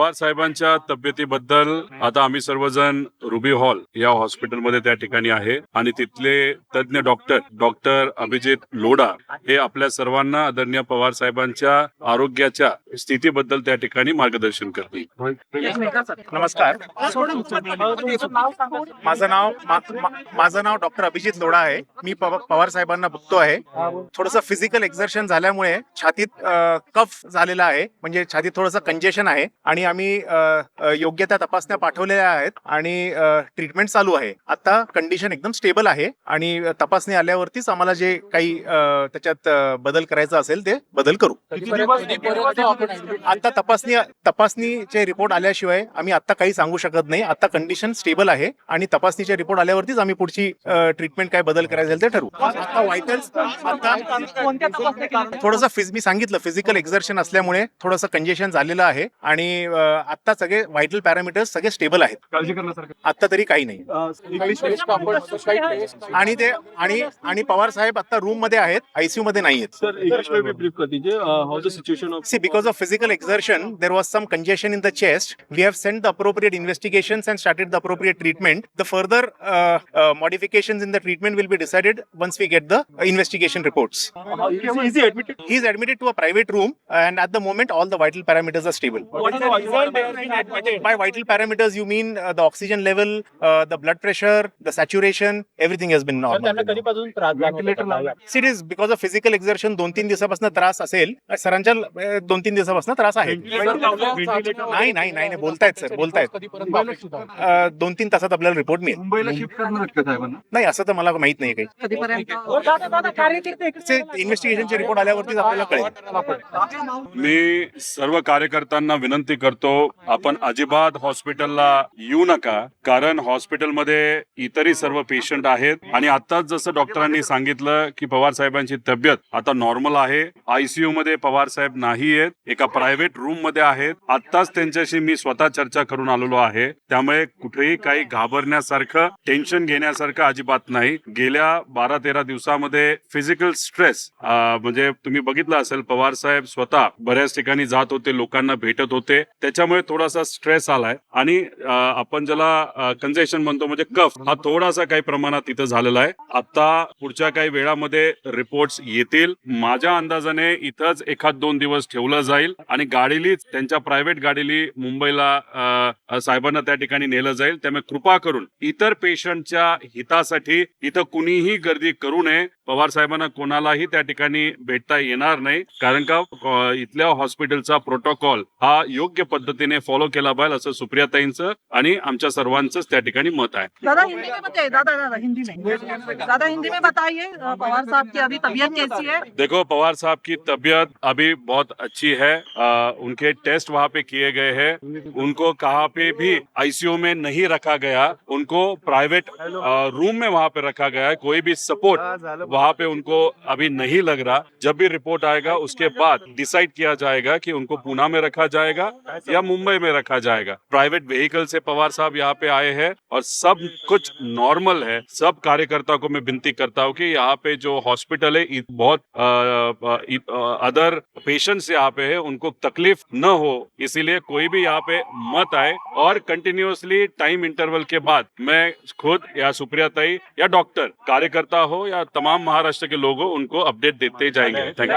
पवार साहेबांच्या तब्येतीबद्दल आता आम्ही सर्वजण रुबी हॉल या हॉस्पिटलमध्ये त्या ठिकाणी आहे. आणि तिथले तज्ज्ञ डॉक्टर डॉक्टर अभिजित लोडा हे आपल्या सर्वांना आदरणीय पवार साहेबांच्या आरोग्याच्या स्थितीबद्दल त्या ठिकाणी मार्गदर्शन करतील. नमस्कार. माझं नाव माझं नाव डॉक्टर अभिजित लोडा आहे. मी पवार साहेबांना बघतो आहे. थोडस फिजिकल एक्झर्शन झाल्यामुळे छातीत कफ झालेला आहे. म्हणजे छातीत थोडस कंजेशन आहे. आणि आम्ही योग्य त्या तपासण्या पाठवलेल्या आहेत आणि ट्रीटमेंट चालू आहे. आता कंडिशन एकदम स्टेबल आहे आणि तपासणी आल्यावरतीच आम्हाला जे काही त्याच्यात बदल करायचा असेल ते बदल करू. आता तपासणी तपासणीचे रिपोर्ट आल्याशिवाय आम्ही आता काही सांगू शकत नाही. आता कंडिशन स्टेबल आहे आणि तपासणीचे रिपोर्ट आल्यावरतीच आम्ही पुढची ट्रीटमेंट काय बदल करायचे असेल ते ठरवू. आता व्हायटल्स आता थोडंसं फिज मी सांगितलं फिजिकल एक्झर्शन असल्यामुळे थोडंसं कंजेशन झालेलं आहे आणि आता सगळे व्हायटल पॅरामीटर्स सगळे स्टेबल आहेत. आता तरी काही नाही. आणि ते आणि पवार साहेब आता रूममध्ये आहेत आयसीयू मध्ये नाही आहेत. Because of physical exertion there was some congestion in the chest we have send the appropriate investigation and started the appropriate treatment the further modification in the treatment will be decided once we get the investigation report he is admitted to a private room and at the moment all the vital parameters are stable By vital parameters, you mean uh, the oxygen level, uh, the blood pressure, the saturation, everything has been normal. कधीपासून त्रास See, it is because of physical exertion, दोन तीन दिवसापासून त्रास असेल सरांच्या दोन तीन दिवसापासून त्रास आहे नाही नाही नाही नाही बोलतायत सर बोलतायत अ, दोन तीन तासात आपल्याला रिपोर्ट मिळेल मुंबईला शिफ्ट करणार आहेत का साहेबांना नाही असं तर मला माहीत नाही काही इन्व्हेस्टिगेशनचे रिपोर्ट आल्यावरतीच आपल्याला कळेल मी सर्व कार्यकर्त्यांना विनंती करतो आपण अजिबात हॉस्पिटलला येऊ नका कारण हॉस्पिटलमध्ये इतरही सर्व पेशंट आहेत. आणि आताच जसं डॉक्टरांनी सांगितलं की पवार साहेबांची तब्येत आता नॉर्मल आहे आयसीयू मध्ये पवार साहेब नाही आहेत एका प्रायव्हेट रूममध्ये आहेत. आताच त्यांच्याशी मी स्वतः चर्चा करून आलेलो आहे. त्यामुळे कुठेही काही घाबरण्यासारखं टेन्शन घेण्यासारखं अजिबात नाही. गेल्या बारा तेरा दिवसामध्ये फिजिकल स्ट्रेस म्हणजे तुम्ही बघितलं असेल पवार साहेब स्वतः बऱ्याच ठिकाणी जात होते लोकांना भेटत होते. त्याच्यामुळे थोडासा स्ट्रेस आलाय. आणि आपण ज्याला कन्सेशन म्हणतो म्हणजे कफ हा थोडासा काही प्रमाणात तिथं झालेला आहे. आता पुढच्या काही वेळामध्ये रिपोर्ट्स येतील. माझ्या अंदाजाने इथंच एखाद दोन दिवस ठेवलं जाईल. आणि गाडीलीच त्यांच्या प्रायव्हेट गाडीली मुंबईला साहेबांना त्या ठिकाणी नेलं जाईल. त्यामुळे कृपा करून इतर पेशंटच्या हितासाठी इथं कुणीही गर्दी करू नये. पवार साहेबांना कोणालाही त्या ठिकाणी भेटता येणार नाही. कारण का इथल्या हॉस्पिटलचा प्रोटोकॉल हा योग्य पद्धतीने फॉलो केला पाहिजे असं सुप्रियाताईंचं आणि आमच्या सर्वांचंच त्या ठिकाणी मत आहे. दादा हिंदी में बताइए दादा दादा हिंदी में. दादा हिंदी में बताइए पवार साहब की अभी तबीयत कैसी है? देखो पवार साहब की तबीयत अभी बहुत अच्छी है। आ, उनके टेस्ट वहाँ पे किए गए हैं। उनको कहाँ पे भी आईसीयू में नहीं रखा गया उनको प्राइवेट रूम में वहाँ पे रखा गया है। कोई भी सपोर्ट वहाँ पे उनको अभी नहीं लग रहा। जब भी रिपोर्ट आएगा, उसके बाद डिसाइड किया जाएगा कि उनको पूना में रखा जाएगा या मुंबई में रखा जाएगा। प्राइवेट व्हीकल से पवार साहब यहाँ पे आए हैं और सब कुछ नॉर्मल है। सब कार्यकर्ता को मैं विनती करता हूँ कि यहाँ पे जो हॉस्पिटल है बहुत अदर पेशेंट्स यहाँ पे है, उनको तकलीफ़ न हो। इसीलिए कोई भी यहाँ पे मत आए और कंटिन्यूअसली टाइम इंटरवल के बाद मैं खुद या सुप्रियाताई या डॉक्टर कार्यकर्ता हो या तमाम महाराष्ट्र के लोग हो उनको अपडेट देते जाएंगे। Thank you